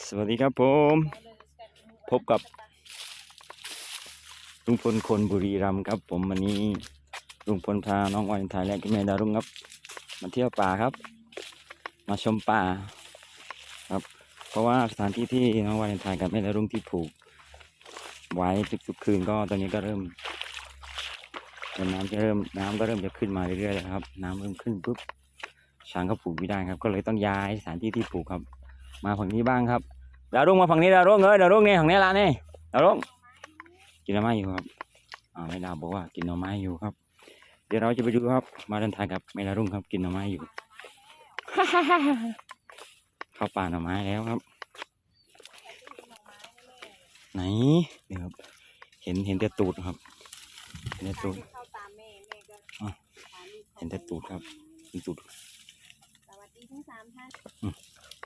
สวัสดีครับผม พบกับลุงพลคนบุรีรัมย์ครับ ผมวันนี้ลุงพลพาน้องวาเลนไทน์และคุณแม่ดารุ่งครับ มาเที่ยวป่าครับ มาชมป่าครับ เพราะว่าสถานที่ที่น้องวาเลนไทน์กับแม่ดารุ่งที่ผูก ไว้ทุกๆคืนก็ตอนนี้ก็เริ่มน้ำจะเริ่มน้ำก็เริ่มจะขึ้นมาเรื่อยๆแล้วครับ น้ำเริ่มขึ้นปุ๊บช้างก็ผูกไม่ได้ครับ ก็เลยต้องย้ายสถานที่ที่ผูกครับ มาฝั่งนี้บ้างครับดาวรุ่งมาฝั่งนี้ดาวรุ่งเอ้ยดาวรุ่งนี่ฝั่งนี้ละนี่ดาวรุ่งกินหน่อไม้อยู่ครับอ่าแม่ดาวบอกว่ากินหน่อไม้อยู่ครับ เดี๋ยวเราจะไปดูครับ มาเดินทางกับแม่ดาวรุ่งครับกินหน่อไม้อยู่เข้าป่าหน่อไม้แล้วครับ ไหนเดี๋ยวครับ เห็นเห็นแต่ตูดครับเห็นแต่ตูดเข้าตามแม่แม่ก็อะพาลูกข้าเห็นแต่ตูดครับเห็นตูด สวัสดีทั้งสามท่าน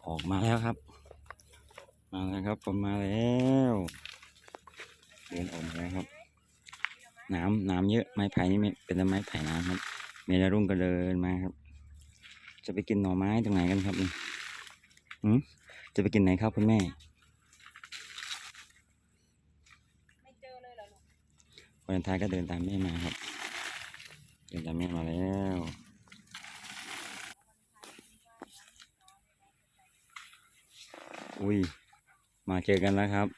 ออกมาแล้วครับ มาแล้วครับผมมาแล้วเดินออกมาแล้วครับ น้ำน้ำเยอะไม้ไผ่นี่ไม่เป็นไม้ไผ่น้ำครับ เมลารุ่งก็เดินมาครับ จะไปกินหน่อไม้ตรงไหนกันครับนี่หืมจะไปกินไหนครับคุณแม่ไม่เจอเลยเหรอลูกวันท้ายก็เดินตามแม่มาครับ เดินตามแม่มาแล้ว อุ้ย มาเจอกันแล้วครับ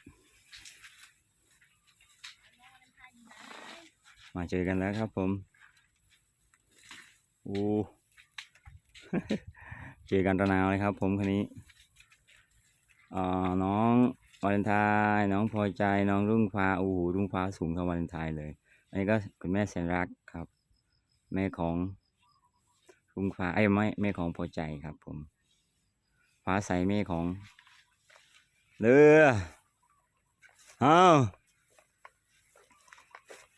มาเจอกันแล้วครับผมอู้เจอกันตะนาวเลยครับ ผมคนนี้อ่าน้องวาเลนไทน์น้องพอใจน้องรุ่งฟ้าอู้หูรุ่งฟ้าสูงเท่าวาเลนไทน์เลย อันนี้ก็คุณแม่แสนรักครับ แม่ของรุ่งฟ้าไอ้ยไม่แม่ของพอใจครับ ผม ฟ้าใสแม่ของ เรือเอา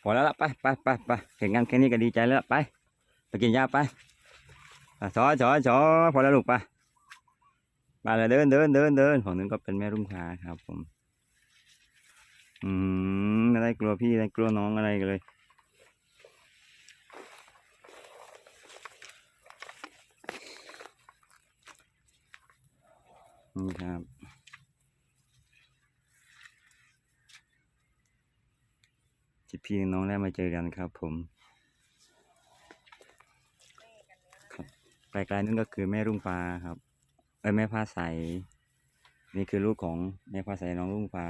พอแล้วละไปไปไปไปเห็นงานแค่นี้ก็ดีใจแล้วล่ะไป ไปกินยาไปอะสอสอสอพอแล้วลูกไปไปเลยเดินเดินเดินเดินฝั่งนึงก็เป็นแม่รุ่งฟ้าครับผม อืมอะไรกลัวพี่อะไรกลัวน้องอะไรกันเลยนี่ครับ ที่พี่น้องได้มาเจอกันครับ ผมครับไกลๆนั่นก็คือแม่รุ่งฟ้าครับ เอ้ยแม่ฟ้าใส นี่คือลูกของแม่ฟ้าใสน้องรุ่งฟ้า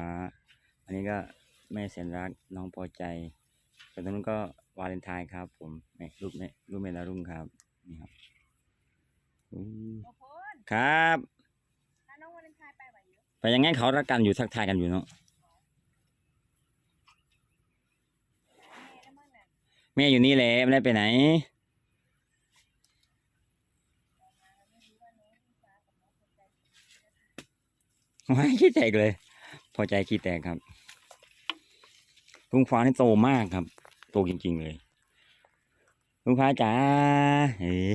อันนี้ก็แม่แสนรักน้องพอใจส่วนตรงนั้นก็วาเลนไทน์ครับ ผมแม่ลูกแม่ลูกแม่ดารุ่งครับนี่ครับอู้โอ้โหครับถ้าน้องวาเลนไทน์ไปไหวอยู่ไปยังไงเขารักกันอยู่ทักทายกันอยู่เนาะ ม่แม่อยู่นี่แหละไม่ได้ไปไหนไม่ขี้แตกเลย พอใจขี้แตกครับลุงฟ้านี่โตมากครับ โตจริง ๆ เลยลุงฟ้าจ๋าเฮ้ย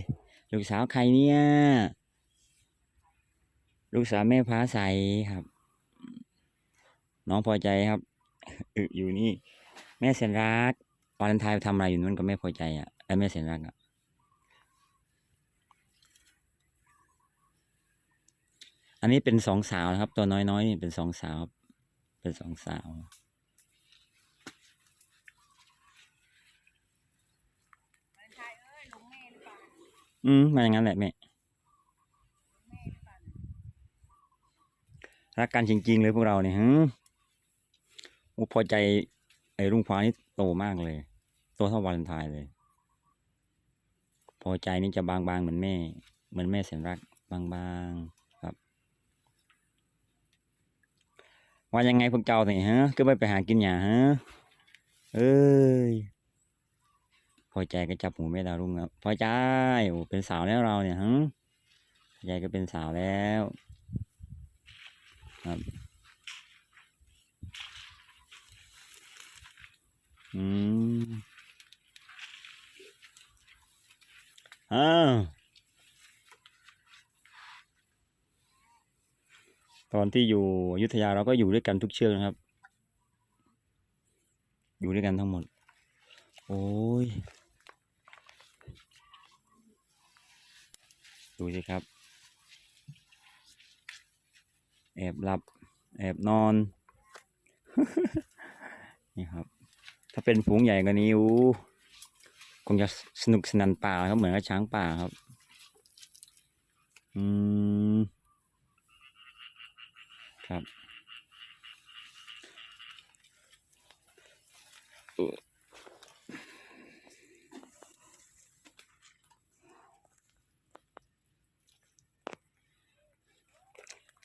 ลูกสาวใครเนี่ย ลูกสาวแม่ฟ้าใสครับ น้องพอใจครับ อยู่นี่ แม่แสนรัก วาเลนไทน์ทำอะไรอยู่นู้นก็ไม่พอใจอะไอ้แม่แสนรักอะอันนี้เป็นสองสาวนะครับ ตัวน้อยๆนี่เป็นสองสาว เป็นสองสาว อืมมาอย่างนั้นแหละแม่รักกันจริงๆเลยพวกเราเนี่ยฮึพอใจ ไอ้รุ่งฟ้านี่โตมากเลยโตเท่าวาเลนไทน์เลย พอใจนี่จะบางๆเหมือนแม่ เหมือนแม่แสนรักบางๆครับ ว่ายังไงพวกเจ้าเนี่ยฮะก็ไม่ไปหากินหยาฮะเอ้ยพอใจก็จับหูแม่ดาวรุ่งครับพอใจโอ้เป็นสาวแล้วเราเนี่ยฮะพอใจก็เป็นสาวแล้ว ครับ อืมอ้าวตอนที่อยู่ยุทธยาเราก็อยู่ด้วยกันทุกเชือกนะครับ อยู่ด้วยกันทั้งหมด โอ้ย ดูสิครับ แอบหลับ แอบนอน นี่ครับ ถ้าเป็นฝูงใหญ่กว่านี้อู้คงจะสนุกสนันป่าครับเหมือนกับช้างป่าครับ อืม ครับเออ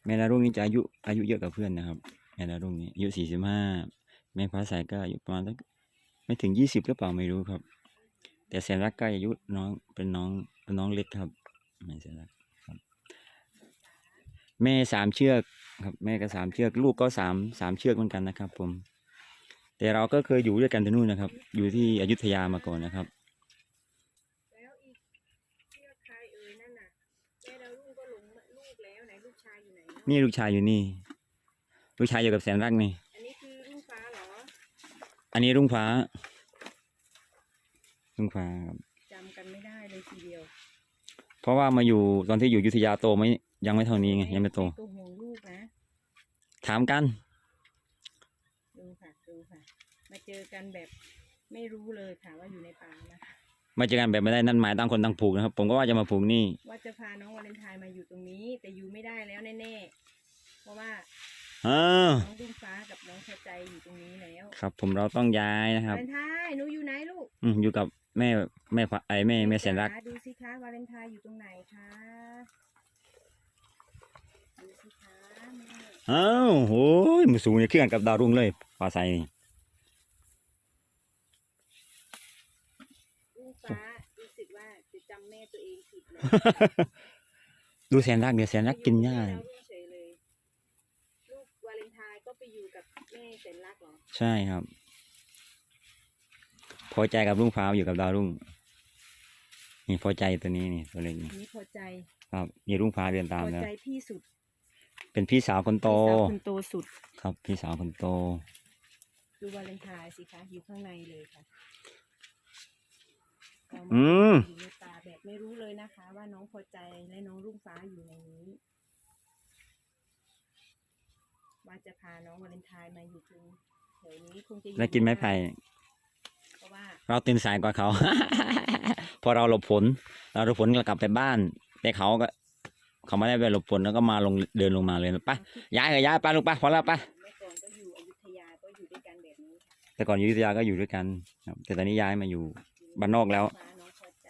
แม่ดารุ่งนี่จะอายุอายุเยอะกว่าเพื่อนนะครับแม่ดารุ่งนี่อายุสี่สิบห้าแม่ฟ้าใสก็อายุประมาณสัก ไม่ถึงยี่สิบหรือเปล่าไม่รู้ครับ แต่แสนรักก็อายุน้องเป็นน้องเป็นน้องเล็กครับแม่แสนรักครับ แม่สามเชือกครับ แม่ก็สามเชือก ลูกก็สามสามเชือกเหมือนกันนะครับ ผม แต่เราก็เคยอยู่ด้วยกันที่นู่นนะครับ อยู่ที่อยุธยามาก่อนนะครับแล้วอีกเชือกใครเอ่ยนั่นน่ะแม่ดาวรุ่งก็หลงลูกแล้วไหนลูกชายอยู่ไหนเนาะนี่ลูกชายอยู่นี่ ลูกชายอยู่กับแสนรักนี่ อันนี้คือรุ่งฟ้าเหรอ อันนี้รุ่งฟ้ารุ่งฟ้าครับจำกันไม่ได้เลยทีเดียวเพราะว่ามาอยู่ตอนที่อยู่อยุธยาโตไม่ยังไม่เท่านี้ไงยังไม่โต ตัวห่วงลูกนะถามกัน ดูค่ะดูค่ะ มาเจอกันแบบไม่รู้เลยค่ะว่าอยู่ในป่านะคะมาเจอกันแบบไม่ได้นั่นหมายต่างคนต่างผูกนะครับ ผมก็ว่าจะมาผูกนี่ ว่าจะพาน้องวาเลนไทน์มาอยู่ตรงนี้ แต่อยู่ไม่ได้แล้วแน่ๆเพราะว่า อ้าวน้องรุ่งฟ้ากับน้องชาใจอยู่ตรงนี้แล้วครับ ผมเราต้องย้ายนะควารับเลนไทน์หนูอยู่ไหนลูกอืมอยู่กับแม่แม่ฟ้าไอแม่แม่แสนรัก ดูสิคะวาเลนไทน์อยู่ตรงไหนคะดูสิคะแม่อ้าวโอ้ยมือสูงเนี่ยเคลื่อนกับดาวรุ่งเลยฟ้าใสนี่รุ่งฟ้ารู้สึกว่าจะจำแม่ตัวเองผิดเลยดูแสนรักเดี๋ยวแสนรักกินหญ้าเลเลยยเฉยเลยลูกวาเลนไทน์ก็ไป อยู่กับแม่แสนรักเหรอใช่ครับ พอใจกับรุ่งฟ้าอยู่กับดาวรุ่ง นี่พอใจตัวนี้นี่ตัวเล็กนี่นี่พอใจ ครับนี่รุ่งฟ้าเดินพตามอแล้วใจพี่สุดเป็นพี่สาวคนโต พี่สาวคนโตสุด ครับ พี่สาวคนโต ดูวาเลนไทน์สิคะ อยู่ข้างในเลยค่ะเรามาอืมอยู่ในป่าแบบไม่รู้เลยนะคะ ว่าน้องพอใจและน้องรุ่งฟ้าอยู่ในนี้ ว่าจะพาน้องวาเลนไทน์มาอยู่ตรงแถวนี้คงจะอยู่แล้วกินไม้ไผ่เพราะว่าเราตื่นสายกว่าเขา พอเราหลบฝนเราหลบฝนเรากลับไปบ้าน แต่เขาก็ เขาไม่ได้ไปหลบฝนแล้วก็มาลงเดินลงมาเลยไปย้ายก็ย้ายไปลูกไปพอแล้วไปเมื่อก่อนก็อยู่อยุธยาก็อยู่ด้วยกันแบบนี้ค่ะแต่ก่อนอยู่อยุธยาก็อยู่ด้วยกันครับแต่ตอนนี้ย้ายมาอยู่บ้านนอกแล้วฟ้าน้องพอใจ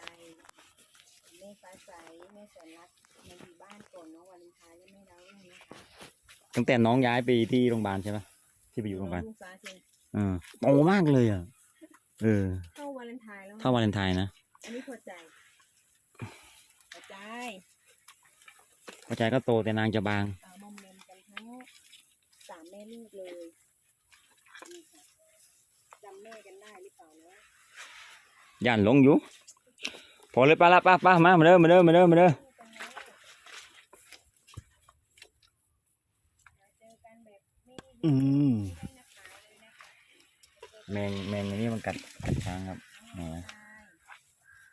แม่ฟ้าใสแม่แสนรักมาอยู่บ้านก่อนน้องวาเลนไทน์และแม่ดาวรุ่งนะคะ ตั้งแต่น้องย้ายไปที่โรงพยาบาลใช่ปะที่ไปอยู่โรงพยาบาลรุ่งฟ้าใช่เออโตมากเลยอะเออเท่าวาเลนไทน์แล้ว ถ้าวาเลนไทน์นะอันนี้พอใจพอใจพอใจก็โตแต่นางจะบางเอามอมเมมกันทั้งสามแม่ลูกเลยนี่ค่ะจำแม่กันได้หรือเปล่าเนาะย่านหลงอยู่พอเลยป้าละป้าป้ามามาเด้อมาเด้อมาเด้อมาเด้อ ลูกกันแล้วมาเจอกันแบบไม่ได้ อืมนัดหมนะคะแมงแมงอันนี้มันกัดกัดช้างครับน้องไหนชาย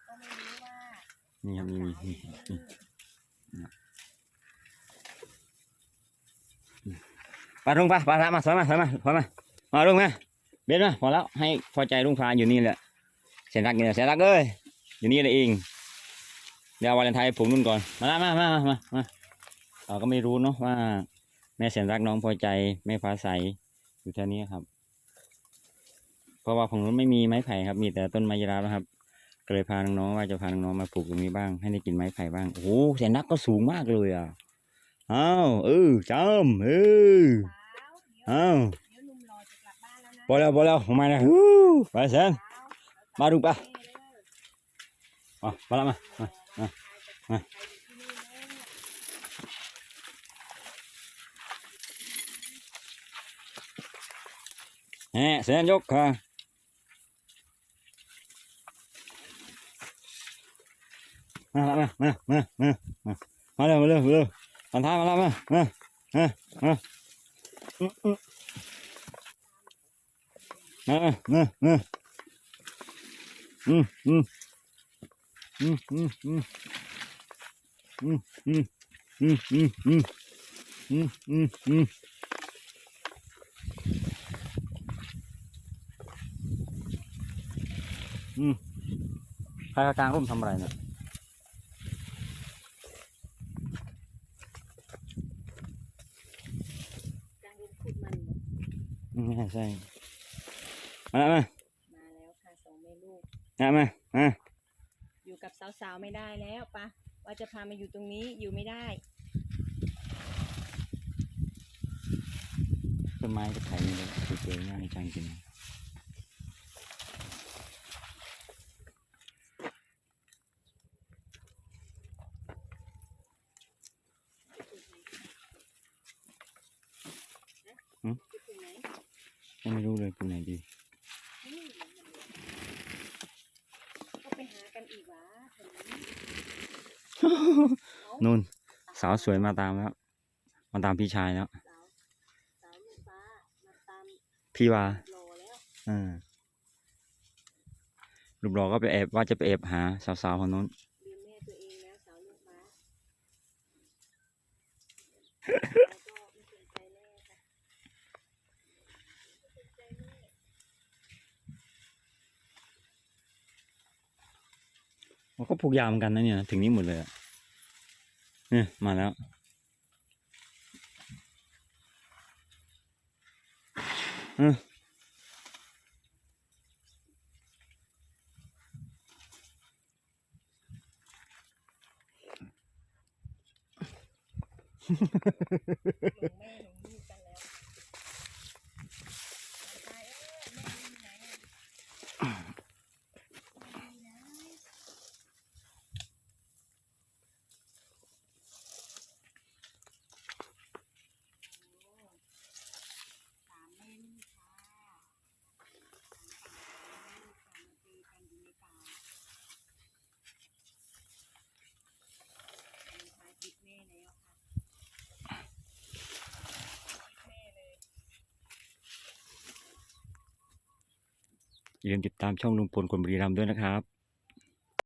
ก็ไม่รู้ว่านี่ครับนี่นี่นี่ป้าลุงป้าป้าละมาสวยมาสวยมาสวยมามาลุงมาเบ็ดมาพอแล้วให้พอใจลุงฟ้าอยู่นี่แหละเสียรักเนี่ยเสียรักเอ้ยอยู่นี่เลยเองเดี๋ยววาเลนไทน์ผมนุ่นก่อนมาละมามามามาเราก็ไม่รู้เนาะว่า แม่เสียรักน้องพอใจแม่ฟ้าใสอยู่แค่นี้ครับ เพราะว่าของนู้นไม่มีไม้ไผ่ครับ มีแต่ต้นไม้ยีราฟนะครับก็เลยพาน้องๆว่าจะพาน้องๆมาปลูกตรงนี้บ้างให้ได้กินไม้ไผ่บ้างโอ้โหแสนรักก็สูงมากเลยอะอ้าวเออจำเออสาวเดี๋ยวอ้าวเดี๋ยวหนุ่มรอจะกลับบ้านแล้วนะพอแล้วพอแล้วมาแล้วฮู้ไปเซนสาวมาดูปะแม่เด้ออ๋อมาแล้วมามามามาแหมเซนยกค่ะมาแล้วมามา มามามามาเร็วมาเร็วมาเร็วตันท้ายมาแล้วมามามา อืมใครกลางร่มทำอะไรเนี่ยการลุมขุดมันเหรออืมใช่มาแล้วมามาแล้วค่ะสองแม่ลูกมามามาอยู่กับสาวๆไม่ได้แล้วปะว่าจะพามาอยู่ตรงนี้อยู่ไม่ได้ต้นไม้ก็ไถนี่เลยเจ๋งๆง่ายจังจริง จุดตรงไหน ไม่รู้เลยเป็นไหนดี นี่ ก็ไปหากันอีกวะแถวนี้เอานู่น สาวสวยมาตามแล้ว มาตามพี่ชายแล้วสาวสาวลูกฟ้ามาตามพี่ว่ารอแล้วอ่ารูปรอก็ไปแอบว่าจะไปแอบหาสาวๆคนนู้นลืมแม่ตัวเองแล้วสาวลูกฟ้าแล้วก็ไม่สนใจแม่ค่ะไม่สนใจแม่ มัน ก็ผูกยาวเหมือนกันนะเนี่ย ถึงนี้หมดเลยอะเนี่ยมาแล้วเออ หลงแม่หลงลูกกันแล้วตายเอ้ยแม่อยู่ไหนอะแม่อยู่ไหนโอ้สามแม่ลูกค่ะสามแม่ลูกค่ะมาตีกันอยู่ในป่ามันทายจิตแม่แล้วค่ะ แม่เลย อย่าลืมติดตามช่องลุงพลคนบุรีรัมย์ด้วยนะครับ